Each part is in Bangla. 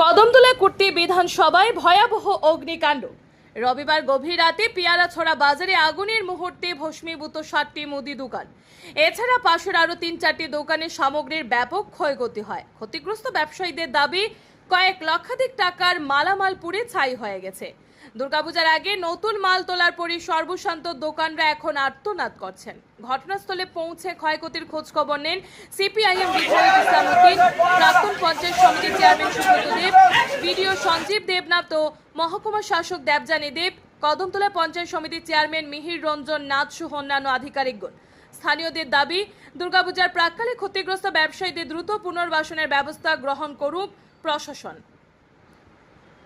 কদমতলা কুর্তি বিধানসভায় ভয়াবহ অগ্নিকাণ্ড। রবিবার গভীর রাতে পিয়ারাছড়া বাজারে আগুনের মুহূর্তে ভস্মীভূত সাতটি মুদি দোকান। এছাড়া পাশের আরও তিন চারটি দোকানের সামগ্রীর ব্যাপক ক্ষয়ক্ষতি হয়। ক্ষতিগ্রস্ত ব্যবসায়ীদের দাবি কয়েক লক্ষাধিক টাকার মালামাল পুড়ে ছাই হয়ে গেছে। দুর্গাপূজার আগে নতুন মাল তোলার পরই সর্বশান্ত দোকানরা এখন আর্তনাদ করছেন। ঘটনাস্থলে পৌঁছে ক্ষয়ক্ষতির খোঁজ খবর নেন সিপিআইএম বিধায়ক ইসলাম উদ্দিন, প্রাক্তন পঞ্চায়েত সমিতির চেয়ারম্যান সুব্রত দেব, বিডিও সঞ্জীব দেবনাথ ও মহকুমা শাসক দেবযানী দেব, কদমতলা পঞ্চায়েত সমিতির চেয়ারম্যান মিহির রঞ্জন নাথ সহ অন্যান্য আধিকারিকগণ স্থানীয়দের দাবি, দুর্গাপূজার প্রাককালে ক্ষতিগ্রস্ত ব্যবসায়ীদের দ্রুত পুনর্বাসনের ব্যবস্থা গ্রহণ করুক প্রশাসন।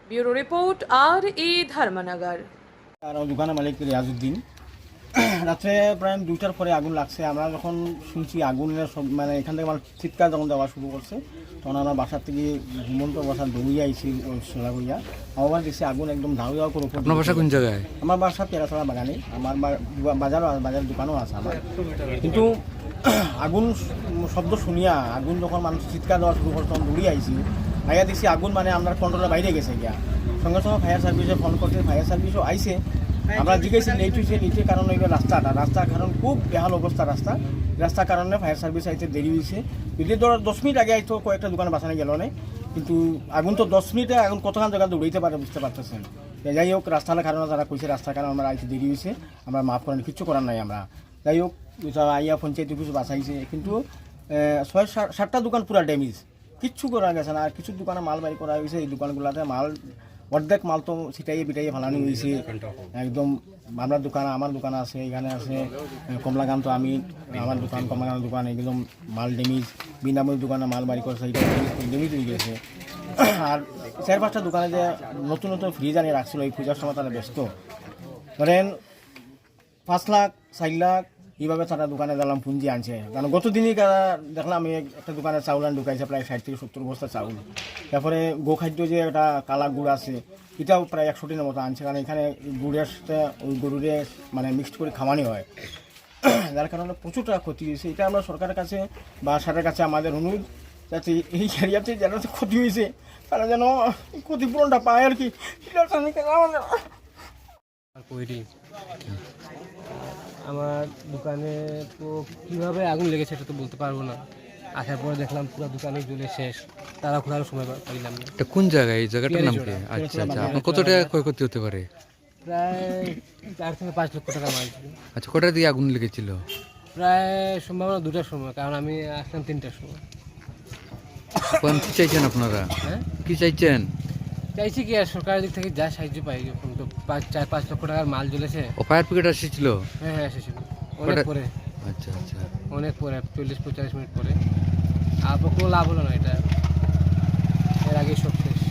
ব্যুরো রিপোর্ট আর ই ধর্মনগর। আর দোকানের মালিক রিয়াজউদ্দিন। রাত্রে প্রায় দুইটার পরে আগুন লাগছে। আমরা যখন শুনছি আগুনের সব মানে এখান থেকে আমার চিৎকার যখন দেওয়া শুরু করছে তখন আমার বাসার থেকে ঘুমন্ত বসার দৌড়িয়ে আইছি সোলা করিয়া আমার দেখছি আগুন একদম ধাউ ধাউ করে উপর আপনার বাসা কোন জায়গায়? আমার বাসা পেরাছড়া বাগানে। আমার বাজারও আছে বাজার দোকানও আছে আমার। কিন্তু আগুন শব্দ শুনিয়া আগুন যখন মানুষ চিৎকার দেওয়া শুরু করছে তখন দৌড়িয়ে আইছি। আইয়া দেখছি, আগুন মানে আমরা কন্ট্রোলের বাইরে গেছে গিয়া। সঙ্গে সঙ্গে ফায়ার সার্ভিসে ফোন করছে ফায়ার সার্ভিসও আইছে। আমরা জিজ্ঞেসি হয়েছে নিচে, কারণ হইবে রাস্তাটা, রাস্তার কারণ খুব বেহাল অবস্থা রাস্তা। রাস্তার কারণে ফায়ার সার্ভিস আইতে দেরি হয়েছে যদি ধর দশ মিনিট আগে আইতো, কয়েকটা দোকান বাঁচানো গেল না। কিন্তু আগুন তো দশ মিনিটে আগুন কতখান জায়গা দৌড়াইতে পারে বুঝতে পারতেছেন। যাই হোক, রাস্তার কারণে যারা কইছে, রাস্তার কারণে আমরা আইতে দেরি হয়েছে আমরা মাফ করেন, কিচ্ছু করার নাই আমরা। যাই হোক আইয়া পঞ্চায়েত অফিস বাঁচাইছে কিন্তু ছয়, সাত- সাতটা দোকান পুরা ড্যামেজ কিচ্ছু করা গেছে না। আর কিছু দোকানে মাল বাড়ি করা হয়েছে এই দোকানগুলোতে মাল, অর্ধেক মাল তো ছিটাইয়ে পিটাইয়ে ফালানো হয়েছে। একদম আপনার দোকান, আমার দোকান আছে, এখানে আছে, কমলাকান্ত আমি, আমার দোকান, কমলাকান্ত দোকান, একদম মাল ডেমিজ, বিনামূল্য দোকানে মাল বাড়ি করছে ডেমিজ হয়ে গেছে। আর চার পাঁচটা দোকানে যে নতুন নতুন ফ্রিজ আনিয়ে রাখছিল, এই পূজার সময় তারা ব্যস্ত। ধরেন পাঁচ লাখ, চার লাখ এইভাবে তারা দোকানে দিলাম পুঁজি আনছে। কারণ গত দিনই দেখলাম আমি একটা দোকানে চাউল আন ঢুকাইছে, প্রায় ষাট থেকে সত্তর বস্তা চাউল। তারপরে গোখাদ্য যে একটা কালা গুড় আছে, এটাও প্রায় একশো টিনের মতো আনছে। কারণ এখানে গুড়ের সাথে ওই গরুরে মানে মিক্সড করে খাওয়ানি হয়। যার কারণে প্রচুর টাকা ক্ষতি হয়েছে। এটা আমরা সরকারের কাছে বা সরকারের কাছে আমাদের অনুরোধ, যাতে এই এরিয়াতে যেন ক্ষতি হয়েছে, তারা যেন ক্ষতিপূরণটা পায় আর কি এটার কারণে আমাদের আর কইরি আমার দোকানে তো কীভাবে আগুন লেগেছে সেটা তো বলতে পারব না। আসার পরে দেখলাম পুরো দোকানে জ্বলে শেষ। তারা খোলার সময় পাইলাম না এটা কোন জায়গায়? এই জায়গাটার নাম কি? আচ্ছা আচ্ছা। আপনার কত টাকা ক্ষয়ক্ষতি হতে পারে? প্রায় চার থেকে পাঁচ লক্ষ টাকা মাল ছিল। আচ্ছা কটার দিকে আগুন লেগেছিল? প্রায় সম্ভাবনা দুটার সময় কারণ আমি আসলাম তিনটার সময়। এখন কি চাইছেন আপনারা? হ্যাঁ? কি চাইছেন? চাইছি কি আর সরকারের দিক থেকে যা সাহায্য পাই এখন তো পাঁচ চার পাঁচ লক্ষ টাকার মাল জ্বলেছে। ও ফায়ার ব্রিগেড এসেছিল? হ্যাঁ হ্যাঁ এসেছিল। অনেক কটা- পরে। আচ্ছা আচ্ছা। অনেক পরে চল্লিশ পঁয়তাল্লিশ মিনিট পরে। আর কোনো লাভ হলো না এটা। এর আগে সব শেষ।